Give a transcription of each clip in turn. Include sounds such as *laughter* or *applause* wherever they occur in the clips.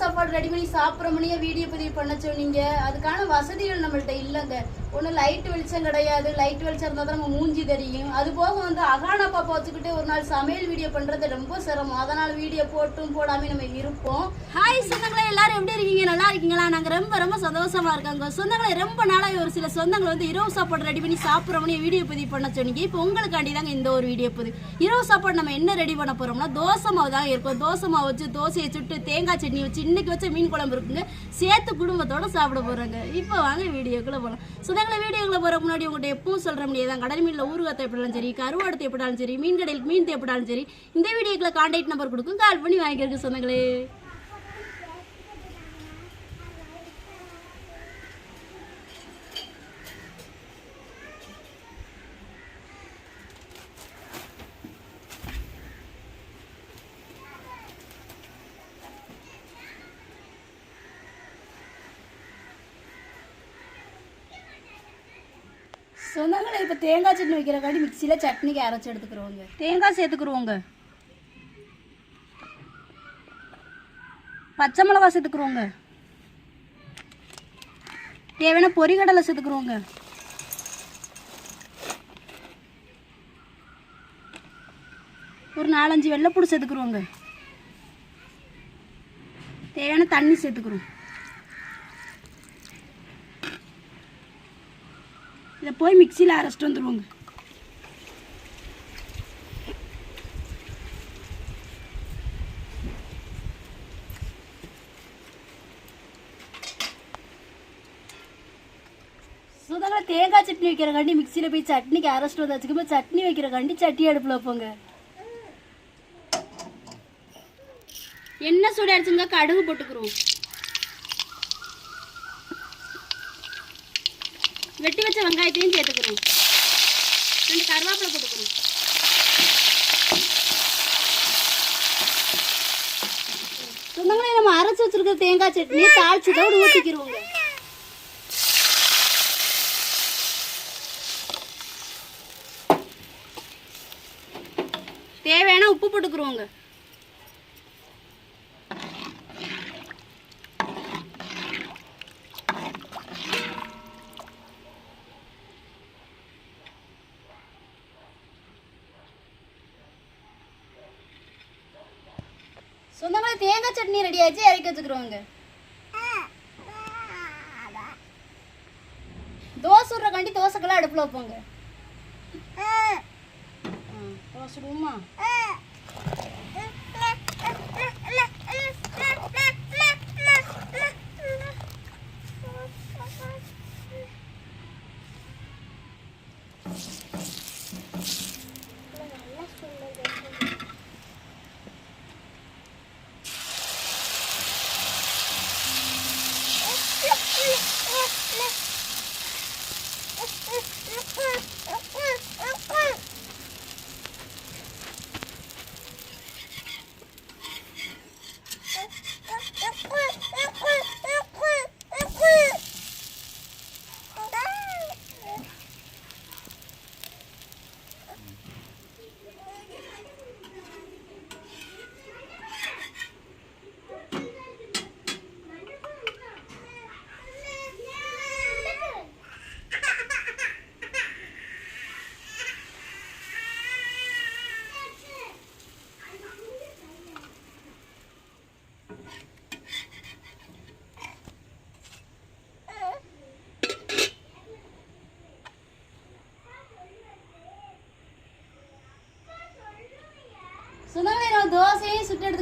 சாப்பாடு ரெடி பண்ணி சாப்பிட்ற மணியே வீடியோ பதிவு பண்ண சொன்னீங்க. அதுக்கான வசதிகள் நம்மள்ட்ட இல்லைங்க. ஒன்றும் லைட் வெளிச்சம் கிடையாது. லைட் வெளிச்சம் இருந்தால் தான் நம்ம மூஞ்சி தெரியும். அது போக வந்து அகான பாப்பா வச்சுக்கிட்டு ஒரு நாள் சமையல் வீடியோ பண்றது ரொம்ப சிரமம். அதனால வீடியோ போட்டும் போடாம நம்ம இருப்போம். ஹாய் சொந்தங்களே எல்லாரும் எப்படி இருக்கீங்க? நல்லா இருக்கீங்களா? நாங்க ரொம்ப ரொம்ப சந்தோஷமா இருக்காங்க. சொந்தங்களை ரொம்ப நாளாக ஒரு சில சொந்தங்கள் வந்து இரவு சாப்பாடு ரெடி பண்ணி சாப்பிட்றோம்னு வீடியோ பதிவு பண்ண சொன்னீங்க. இப்போ உங்களுக்காண்டி தாங்க இந்த ஒரு வீடியோ பதிவு. இரவு சாப்பாடு நம்ம என்ன ரெடி பண்ண போறோம்னா தோசை மாவு தான் இருக்கும். தோசை மாவு வச்சு தோசையை சுட்டு தேங்காய் சட்னி வச்சு இன்னைக்கு வச்ச மீன் குழம்பு இருக்குங்க. சேர்த்து குடும்பத்தோட சாப்பிட போறாங்க. இப்போ வாங்க வீடியோக்குள்ள போகலாம் சுதா சொந்தங்களை வீடியோக்குள்ள போகிற முன்னாடி உங்கள்கிட்ட எப்பவும் சொல்ற முடியாது. கடல் மீனில் ஊறுகாய் தேவைப்படாலும் சரி கருவாடு தேவைப்படாலும் சரி மீன் கடையில் மீன் தேப்பிட்டாலும் சரி இந்த வீடியோக்குள்ள கான்டாக்ட் நம்பர் கொடுக்கும். கால் பண்ணி வாங்கிக்கிறதுக்கு சொந்தங்களே. சொந்தங்களே இப்போ தேங்காய் சட்னி வைக்கிறக்காண்டி மிக்சியில் சட்னிக்கு அரைச்சி எடுத்துக்கிறோங்க தேங்காய் சேர்த்துக்குருவோங்க பச்சை மிளகா சேர்த்துக்குருவோங்க தேவையான பொறிகடலை சேர்த்துக்குருவோங்க ஒரு நாலஞ்சு வெள்ளைப்பூடு சேர்த்துக்குருவோங்க தேவையான தண்ணி சேர்த்துக்குருவோம் இதை போய் மிக்சியில் அரைச்சிட்டு வந்துடுவோங்க சுதாங்க தேங்காய் சட்னி வைக்கிறக்காண்டி மிக்சியில் போய் சட்னிக்கு அரைச்சிட்டு வந்து வச்சுக்கோங்க சட்னி வைக்கிறக்காண்டி சட்டி அடுப்பில் வைப்போங்க. எண்ணெய் சூடு அடிச்சுங்க கடுகு போட்டுக்கிறோம் வெட்டி வச்ச வெங்காயத்தையும் சேர்த்துக்கிறோம் ரெண்டு கருவேப்பிலை போட்டுக்கிறோம் சொந்தங்களே நம்ம அரைச்சி வச்சிருக்கிற தேங்காய் சட்னி தாளிச்சதோடு ஊற்றிக்கிறோங்க தேவையான உப்பு போட்டுக்கிறோங்க சொந்தமாக தேங்காய் சட்னி ரெடி ஆச்சு இறக்கி வச்சுக்கிறோங்க தோசை விட்றக்காண்டி தோசைக்கெல்லாம் அடுப்பில் வைப்போங்க. தோசை விடுவோமா Let's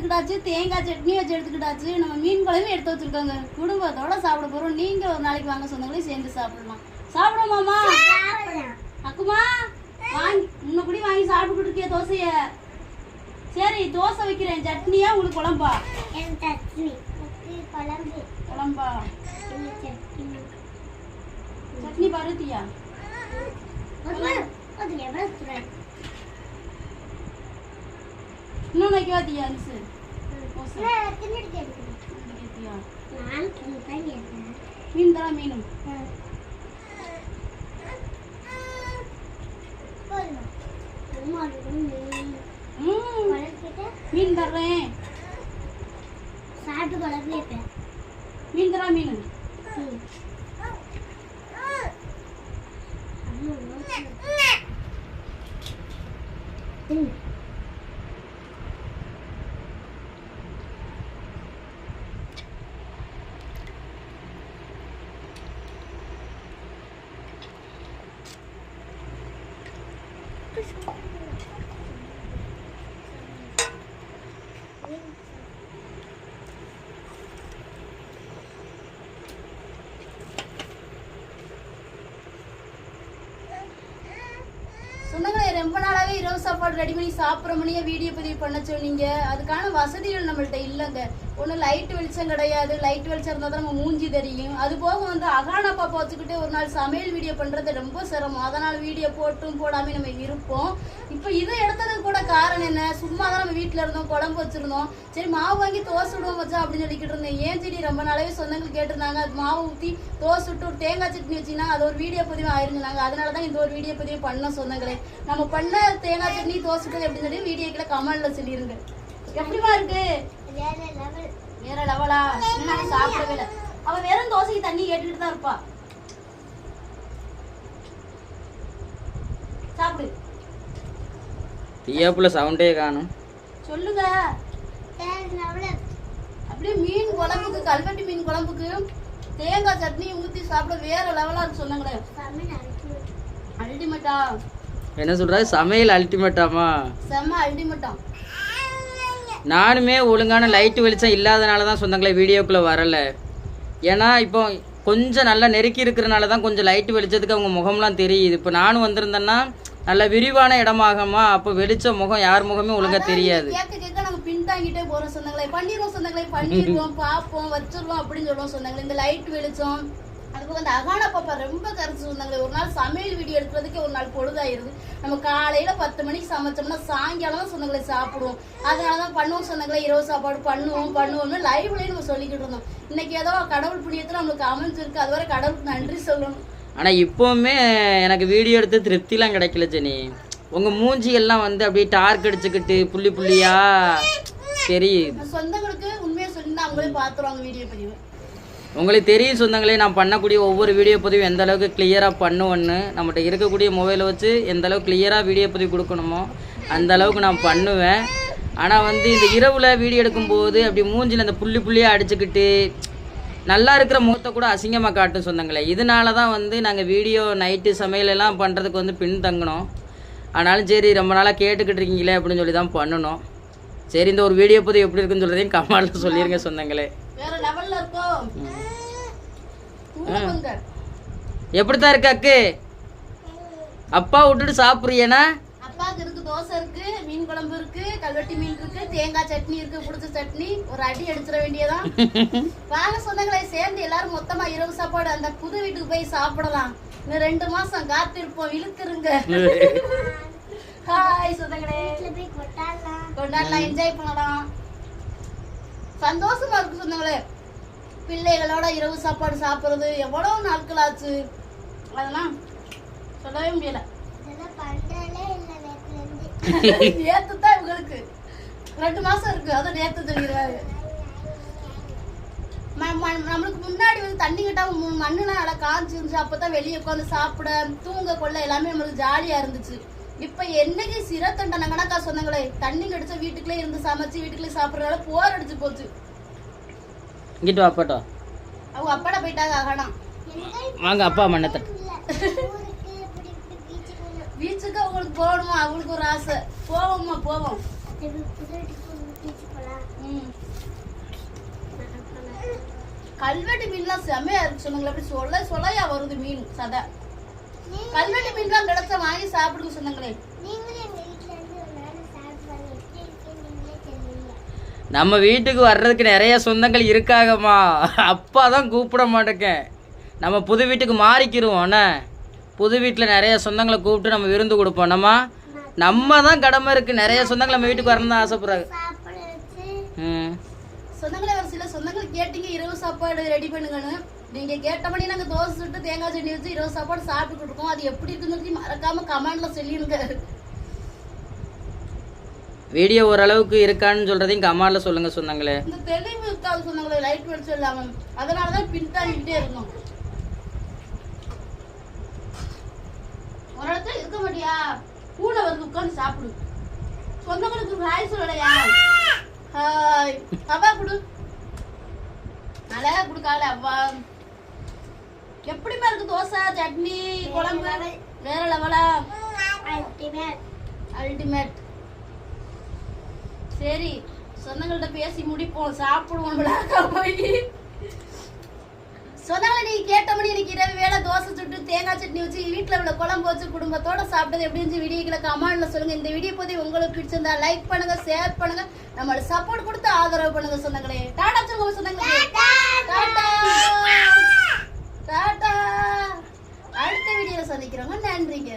எடுத்துக்கிட்டாச்சு தேங்காய் சட்னி வச்சு எடுத்துக்கிட்டாச்சு. நம்ம மீன் குழம்பு எடுத்து வச்சிருக்கோங்க. குடும்பத்தோட சாப்பிட போறோம். நீங்க ஒரு நாளைக்கு வாங்க சொந்தங்களே சேர்ந்து சாப்பிடலாம். சாப்பிடுமாமா அக்குமா வாங்கி முன்ன கூட வாங்கி சாப்பிட்டு இருக்கிய தோசைய. சரி தோசை வைக்கிறேன். சட்னியா உங்களுக்கு குழம்பா? குழம்பா. சட்னி. பருத்தியா? இன்னும் வைக்க வாத்தியா அரிசி தோசை கேத்தியா மீன் தரா மீனும் ம் மீன் தர்றேன் சாப்பிட்டு குழம்பு மீன் தரா மீன் ம். சொந்தங்களே ரொம்ப நாளாவே இரவு சாப்பாடு ரெடி பண்ணி சாப்பிட்ற மணியே வீடியோ பதிவு பண்ண சொன்னீங்க. அதுக்கான வசதிகள் நம்மள்ட்ட இல்லைங்க. ஒன்றும் லைட் வெளிச்சம் கிடையாது. லைட் வெளிச்சம் இருந்தால் தான் நம்ம மூஞ்சி தெரியும். அது போக வந்து அகானா பாப்பா வச்சுக்கிட்டு ஒரு நாள் சமையல் வீடியோ பண்ணுறது ரொம்ப சிரமம். அதனால் வீடியோ போட்டும் போடாமல் நம்ம இருப்போம். இப்போ இதை எடுத்ததுக்கு கூட காரணம் என்ன? சும்மா தான் நம்ம வீட்டில் இருந்தோம் குழம்பு வச்சுருந்தோம். சரி மாவு வாங்கி தோசை விடுவோம் வச்சா அப்படின்னு சொல்லிக்கிட்டு இருந்தேன். ஏன் செடி ரொம்ப நாளாவே சொந்தங்கள் கேட்டிருந்தாங்க. அது மாவு ஊற்றி தோசை விட்டு ஒரு தேங்காய் சட்னி வச்சிங்கன்னா அது ஒரு வீடியோ பதிவு ஆயிருந்தாங்க. அதனால தான் இந்த ஒரு வீடியோ பதிவு பண்ண சொந்தங்களே. நம்ம பண்ண தேங்காய் சட்னி தோசை விட்டது அப்படின்னு சொல்லி வீடியோக்குள்ள கமெண்ட்ல சொல்லியிருந்தேன் எப்படிமா இருக்கு? வேற லெவலா இன்னும் சாப்பிடவே இல்லை. அவ வெறும் தோசைக்கு தண்ணி கேட்டுட்டு தான் இருப்பா. சாப்பிடு. தியாப்புல சவுண்டே காணும். சொல்லுங்க. அப்படியே மீன் குழம்புக்கு கல்வெட்டி மீன் குழம்புக்கு தேங்காய் சட்னி ஊத்தி சாப்பிட வேற லெவலா இருக்கு அரைக்கும். அல்டிமேட்டா என்ன சொல்றாரு சமையல் அல்டிமேட்டாமா செம்ம அல்டிமேட்டா நானுமே ஒழுங்கான லைட் வெளிச்சம் இல்லாதனால தான் சொந்தங்களே வீடியோக்குள்ளே வரல. ஏன்னா இப்போ கொஞ்சம் நல்லா நெருக்கி இருக்கிறனால தான் கொஞ்சம் லைட் வெளிச்சத்துக்கு அவங்க முகம்லாம் தெரியுது. இப்போ நானும் வந்திருந்தேன்னா நல்ல விரிவான இடமாகமா அப்போ வெளிச்ச முகம் யார் முகமே ஒழுங்கா தெரியாது. பின்தாங்கிட்டே போறோம் சொந்தங்களே. பண்ணிடுவோம் சொந்தங்களே பண்ணிடுவோம் *laughs* பார்ப்போம் வச்சிருவோம் அப்படின்னு சொல்லுவோம் சொந்தங்களே. இந்த லைட் வெளிச்சம் அதுபோக இந்த அகான பாப்பா ரொம்ப கருத்து சொன்னாங்களே ஒரு நாள் சமையல் வீடியோ எடுக்கிறதுக்கே ஒரு நாள் பொழுதாயிருது. நம்ம காலையில பத்து மணிக்கு சமைச்சோம்னா சாயங்காலம் தான் சொந்தங்களே சாப்பிடுவோம். அதனாலதான் பண்ணுவோம் சொந்தங்களே இரவு சாப்பாடு பண்ணுவோம் பண்ணுவோம்னு லைவ்லயே நம்ம சொல்லிக்கிட்டு இருந்தோம். இன்னைக்கு ஏதோ கடவுள் புண்ணியத்துல நம்மளுக்கு அமைஞ்சிருக்கு. அதுவரை கடவுளுக்கு நன்றி சொல்லணும். ஆனால் இப்போவுமே எனக்கு வீடியோ எடுத்து திருப்திலாம் கிடைக்கல ஜெனி. உங்கள் மூஞ்சி எல்லாம் வந்து அப்படியே டார்க் அடிச்சுக்கிட்டு புள்ளி புள்ளியா தெரியுது. சொந்தங்களுக்கு உண்மையை சொல்லிட்டு அவங்களே பாத்துருவாங்க வீடியோ பதிவு. உங்களுக்கு தெரியும் சொந்தங்களே நான் பண்ணக்கூடிய ஒவ்வொரு வீடியோ பதிவும் எந்த அளவுக்கு கிளியராக பண்ணுவேன்னு நம்மகிட்ட இருக்கக்கூடிய மொபைலை வச்சு எந்த அளவுக்கு கிளியராக வீடியோ பதிவு கொடுக்கணுமோ அந்த அளவுக்கு நான் பண்ணுவேன். ஆனால் வந்து இந்த இரவில் வீடியோ எடுக்கும்போது அப்படி மூஞ்சில் அந்த புள்ளி புள்ளியாக அடிச்சுக்கிட்டு நல்லா இருக்கிற முகத்தை கூட அசிங்கமாக காட்டும் சொந்தங்களே. இதனால தான் வந்து நாங்கள் வீடியோ நைட்டு சமையலெல்லாம் பண்ணுறதுக்கு வந்து பின்தங்கினோம். ஆனாலும் சரி ரொம்ப நாளாக கேட்டுக்கிட்டு இருக்கீங்களே அப்படின்னு சொல்லி தான் பண்ணணும். சரி இந்த ஒரு வீடியோ பதிவு எப்படி இருக்குன்னு சொல்கிறதையும் கமாலில் சொல்லிடுங்க சொந்தங்களே. வேற லெவல்ல இருக்கோம் எப்படித்தான் இருக்கு அக்கு? அப்பா விட்டுட்டு சாப்பிட்றியனா? அப்பாவுக்கு இருக்கு தோசை இருக்கு மீன் குழம்பு இருக்கு கல்வெட்டி மீன் இருக்கு தேங்காய் சட்னி இருக்கு புடிச்ச சட்னி ஒரு அடி அடிச்சிட வேண்டியதான் *laughs* வாங்க சொந்தங்களே சேர்ந்து எல்லாரும் மொத்தமா இரவு சாப்பாடு அந்த புது வீட்டுக்கு போய் சாப்பிடலாம். இன்னும் ரெண்டு மாசம் காத்திருப்போம் இழுத்துருங்க. *laughs* ஹாய் சொந்தங்களே. கொண்டாடலாம். என்ஜாய் பண்ணலாம். சந்தோஷமா இருக்கு சொந்தங்களே. பிள்ளைகளோட இரவு சாப்பாடு சாப்பிடுறது எவ்வளவு நாட்கள் ஆச்சு அதெல்லாம் சொல்லவே முடியல. நேத்து *laughs* தான் இவங்களுக்கு. ரெண்டு மாசம் இருக்கு. அதை நேத்து ம- நம்மளுக்கு முன்னாடி வந்து தண்ணி கட்டாம மண்ணுலாம் நல்லா காய்ச்சி இருந்துச்சு அப்பதான் வெளியே உட்காந்து சாப்பிட தூங்க கொள்ள எல்லாமே நம்மளுக்கு ஜாலியா இருந்துச்சு. இப்ப என்னைக்கு சிரத்தண்டன கணக்கா சொன்னாங்களே? தண்ணி கடிச்ச வீட்டுக்குள்ளே இருந்து சமைச்சு வீட்டுக்குள்ளே சாப்பிடறதால போர் அடிச்சு போச்சு. இங்கிட்டு வாப்பாட்டோ அவங்க அப்பாட போயிட்டாங்க எங்க வாங்க அப்பா இப்படி பீச்சுக்கு அவங்களுக்கு போகணுமா? அவங்களுக்கு ஒரு ஆசை. போவோம்மா போவோம். கல்வெட்டு மீன்லாம் செமையா இருக்கு சொன்னாங்களே அப்படி சொல்ல சொல்லையா வருது மீன் சதை. கல்வெட்டு மீன்லாம் கிடைச்சா வாங்கி சாப்பிடுங்க சொல்லுவீங்க நம்ம வீட்டுக்கு வர்றதுக்கு நிறைய சொந்தங்கள் இருக்காகம்மா. அப்பா தான் கூப்பிட மாட்டேக்கேன். நம்ம புது வீட்டுக்கு மாறிக்கிருவோம் என்ன? புது வீட்டில் நிறைய சொந்தங்களை கூப்பிட்டு நம்ம விருந்து கொடுப்போம் நம்ம நம்ம தான் கடமை இருக்குது நிறைய சொந்தங்கள் நம்ம வீட்டுக்கு வரணும் தான் ஆசைப்படுறாங்க. ம். சொந்தங்களே ஒரு சில சொந்தங்கள் கேட்டீங்க. இரவு சாப்பாடு ரெடி பண்ணுங்கன்னு. நீங்க கேட்டபடி நாங்க தோசை சுட்டு தேங்காய் சட்னி வச்சு இரவு சாப்பாடு சாப்பிட்டு இருக்கோம். அது எப்படி இருக்குன்னு மறக்காம கமெண்ட்ல சொல்லிருங்க வீடியோ ஓரளவுக்கு இருக்கான்னு சொல்கிறதையும் கமாலில் சொல்லுங்கள் சொந்தங்களே இந்த தெளிவு இருக்காது சொன்னாங்களே லைட் வெளிச்சம் இல்லாம அதனாலதான் பின்தாங்கிட்டே இருந்தோம் ஒரு இடத்துல இருக்க மாட்டியா? கூட வந்து உட்கார்ந்து சாப்பிடு. சொந்தங்களுக்கு ஹாய் சொல்லலையா ஹாய். அப்பா குடு. நல்லா குடுக்கால அவ்வா. எப்படிமா இருக்கு தோசை சட்னி குழம்பு வேற லெவலா? அல்டிமேட் சரி சொந்தங்கள்ட்ட பேசி முடிப்போம். சாப்பிடுவோம் விழாக்கா போய் சொந்தங்களை நீங்க கேட்ட மணி இன்னைக்கு இரவு வேளை தோசை சுட்டு தேங்காய் சட்னி வச்சு வீட்டில் உள்ள குழம்பு வச்சு குடும்பத்தோட சாப்பிட்டது எப்படி இருந்துச்சு வீடியோக்களை கமெண்ட்ல சொல்லுங்க. இந்த வீடியோ பத்தி உங்களுக்கு பிடிச்சிருந்தா லைக் பண்ணுங்க ஷேர் பண்ணுங்க. நம்மள சப்போர்ட் கொடுத்து ஆதரவு பண்ணுங்க சொந்தங்களே. டாடா சொல்லுங்க சொந்தங்களே. டாடா. டாடா அடுத்த வீடியோ சந்திக்கிறோங்க நன்றிங்க.